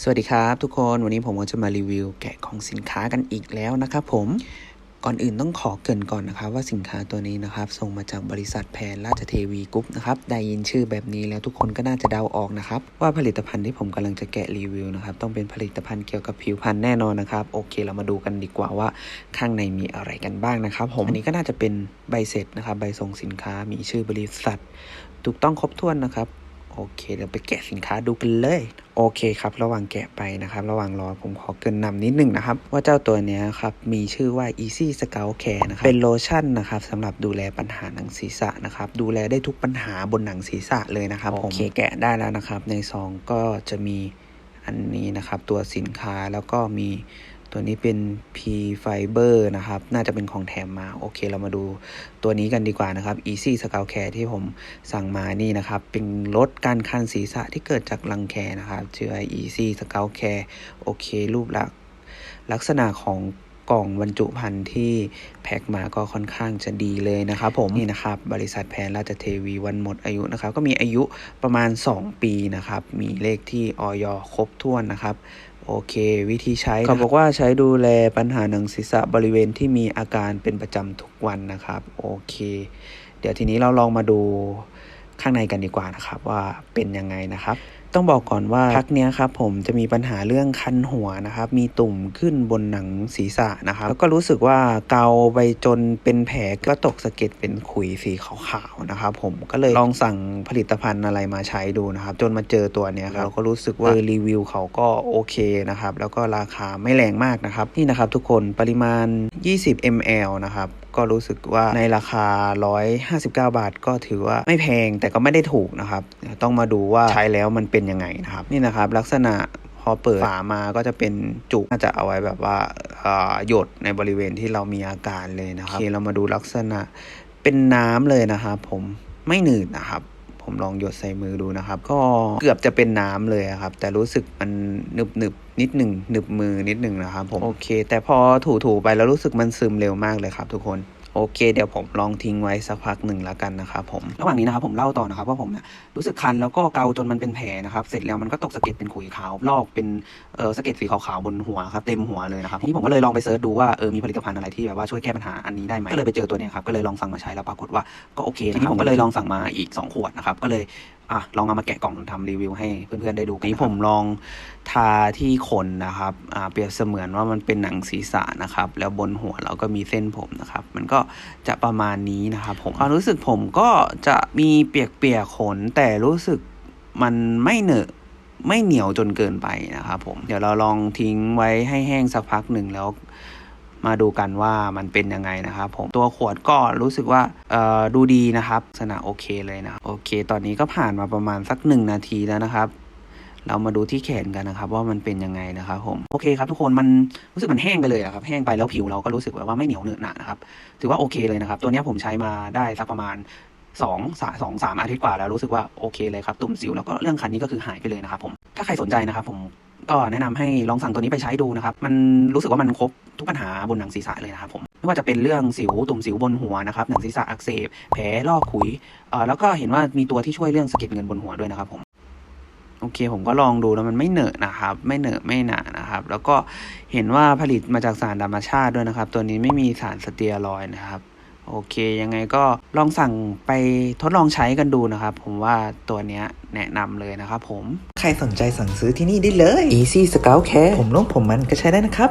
สวัสดีครับทุกคนวันนี้ผมก็จะมารีวิวแกะของสินค้ากันอีกแล้วนะครับผมก่อนอื่นต้องขอเกินก่อนนะครับ ว่าสินค้าตัวนี้นะครับส่งมาจากบริษัทแพนราชเทวีกรุ๊ปนะครับได้ยินชื่อแบบนี้แล้วทุกคนก็น่าจะเดาออกนะครับ ว่าผลิตภัณฑ์ที่ผมกำลังจะแกะรีวิวนะครับต้องเป็นผลิตภัณฑ์เกี่ยวกับผิวพรรณแน่นอนนะครับโอเคเรามาดูกันดีกว่าว่าข้างในมีอะไรกันบ้างนะครับ ผมอันนี้ก็น่าจะเป็นใบเสร็จนะครับใบส่งสินค้ามีชื่อบริษัท ถูกต้องครบถ้วนนะครับ โอเค เดี๋ยวไปแกะสินค้าดูกันเลย โอเคครับ ระหว่างแกะไปนะครับ ระหว่างรอผมขอเกรินนำนิดนึงนะครับ ว่าเจ้าตัวเนี้ยครับมีชื่อว่า Easy Scalp Care นะครับ เป็นโลชั่นนะครับสำหรับดูแลปัญหาหนังศีรษะนะครับ ดูแลได้ทุกปัญหาบนหนังศีรษะเลยนะครับผมโอเคแกะได้แล้วนะครับ ในซองก็จะมีอันนี้นะครับ ตัวสินค้าแล้วก็มี ตัวนี้เป็น P Fiber นะครับ น่าจะเป็นของแถมมา โอเค เรามาดูตัวนี้กันดีกว่านะครับ Easy s c a l Care ที่ผมสั่งมานี่นะครับ เป็นลดการคันศีรษะที่เกิดจากรังแคนะครับชื่อ Easy s c a l Care โอเค รูปลักษณะของ กล่องบรรจุภัณฑ์ที่แพ็คมาก็ค่อนข้างจะดีเลยนะครับผมนี่นะครับบริษัทแพนราชเทวีวันหมดอายุนะครับก็มีอายุประมาณ 2 ปีนะครับมีเลขที่ออยครบถ้วนนะครับโอเค วิธีใช้เขาบอกว่าใช้ดูแลปัญหาหนังศีรษะบริเวณที่มีอาการเป็นประจำทุกวันนะครับโอเค เดี๋ยวทีนี้เราลองมาดูข้างในกันดีกว่านะครับว่าเป็นยังไงนะครับ ต้องบอกก่อนว่าพักเนี้ยครับผมจะมีปัญหาเรื่องคันหัวนะครับ มีตุ่มขึ้นบนหนังศีรษะนะครับ แล้วก็รู้สึกว่าเกาไปจนเป็นแผลก็ตกสะเก็ดเป็นขุยสีขาวๆนะครับผมก็เลยลองสั่งผลิตภัณฑ์อะไรมาใช้ดูนะครับ จนมาเจอตัวเนี้ยครับเราก็รู้สึกว่ารีวิวเขาก็โอเคนะครับ แล้วก็ราคาไม่แรงมากนะครับ นี่นะครับทุกคนปริมาณ 20 ml นะครับก็รู้สึกว่าในราคา 159 บาทก็ถือว่าไม่แพงแต่ก็ไม่ได้ถูกนะครับ ต้องมาดูว่าใช้แล้วมันเป็นยังไงนะครับ นี่นะครับลักษณะพอเปิดฝามาก็จะเป็นจุกน่าจะเอาไว้แบบว่าหยดในบริเวณที่เรามีอาการเลยนะครับโอเคเรามาดูลักษณะเป็นน้ำเลยนะครับ ผมไม่หนืดนะครับผมลองหยดใส่มือดูนะครับ ก็เกือบจะเป็นน้ำเลยครับ แต่รู้สึกมันหนึบหนึบนิดหนึ่งหนึบมือนิดหนึ่งนะครับผมโอเค แต่พอถูๆไปแล้วรู้สึกมันซึมเร็วมากเลยครับทุกคน โอเค เดี๋ยวผมลองทิ้งไว้สักพักหนึ่งแล้วกันนะครับผม ระหว่างนี้นะครับผมเล่าต่อนะครับว่าผมเนี่ยรู้สึกคันแล้วก็เกาจนมันเป็นแผลนะครับ เสร็จแล้วมันก็ตกสะเก็ดเป็นขุยขาวลอกเป็นเออสะเก็ดสีขาวๆบนหัวครับเต็มหัวเลยนะครับทีนี้ผมก็เลยลองไปเซิร์ชดูว่าเออมีผลิตภัณฑ์อะไรที่แบบว่าช่วยแก้ปัญหาอันนี้ได้ไหมก็เลยไปเจอตัวเนี้ยครับก็เลยลองสั่งมาใช้แล้วปรากฏว่าก็โอเคทีนี้ผมก็เลยลองสั่งมาอีก 2 ขวดนะครับก็เลย อะลองเอามาแกะกล่องทำรีวิวให้เพื่อนๆได้ดูกันนี้ผมลองทาที่ขนนะครับอ่าเปรียบเสมือนว่ามันเป็นหนังศีรษะนะครับ แล้วบนหัวเราก็มีเส้นผมนะครับ มันก็จะประมาณนี้นะครับ ผมความรู้สึกผมก็จะมีเปียกๆขนแต่รู้สึกมันไม่เหนอะไม่เหนียวจนเกินไปนะครับผมเดี๋ยวเราลองทิ้งไว้ให้แห้งสักพักหนึ่งแล้ว มาดูกันว่ามันเป็นยังไงนะครับผมตัวขวดก็รู้สึกว่าเอ่อดูดีนะครับลักษณะโอเคเลยนะโอเค ตอนนี้ก็ผ่านมาประมาณสักหนึ่งนาทีแล้วนะครับ เรามาดูที่แขนกันนะครับ ว่ามันเป็นยังไงนะครับผมโอเคครับทุกคนมันรู้สึกมันแห้งไปเลยอะครับแห้งไปแล้วผิวเราก็รู้สึกแบบว่าไม่เหนียวเหนอะหนะนะครับถือว่าโอเคเลยนะครับ ตัวนี้ผมใช้มาได้สักประมาณสองสาสองสามอาทิตย์กว่าแล้วรู้สึกว่าโอเคเลยครับตุ่มสิวแล้วก็เรื่องคันนี้ก็คือหายไปเลยนะครับผมถ้าใครสนใจนะครับผม ก็แนะนำให้ลองสั่งตัวนี้ไปใช้ดูนะครับ มันรู้สึกว่ามันครบทุกปัญหาบนหนังศีรษะเลยนะครับผมไม่ว่าจะเป็นเรื่องสิวตุ่มสิวบนหัวนะครับหนังศีรษะอักเสบแผลลอกขุยเอ่อแล้วก็เห็นว่ามีตัวที่ช่วยเรื่องสะเก็ดเงินบนหัวด้วยนะครับผมโอเค ผมก็ลองดูแล้วมันไม่เหนอะนะครับ ไม่เหนอะไม่หนานะครับ แล้วก็เห็นว่าผลิตมาจากสารธรรมชาติด้วยนะครับ ตัวนี้ไม่มีสารสเตียรอยนะครับ โอเค ยังไงก็ลองสั่งไปทดลองใช้กันดูนะครับ ผมว่าตัวเนี้ยแนะนำเลยนะครับผม ใครสนใจสั่งซื้อที่นี่ได้เลย Easy Scalp Care ผมลงผมมันก็ใช้ได้นะครับ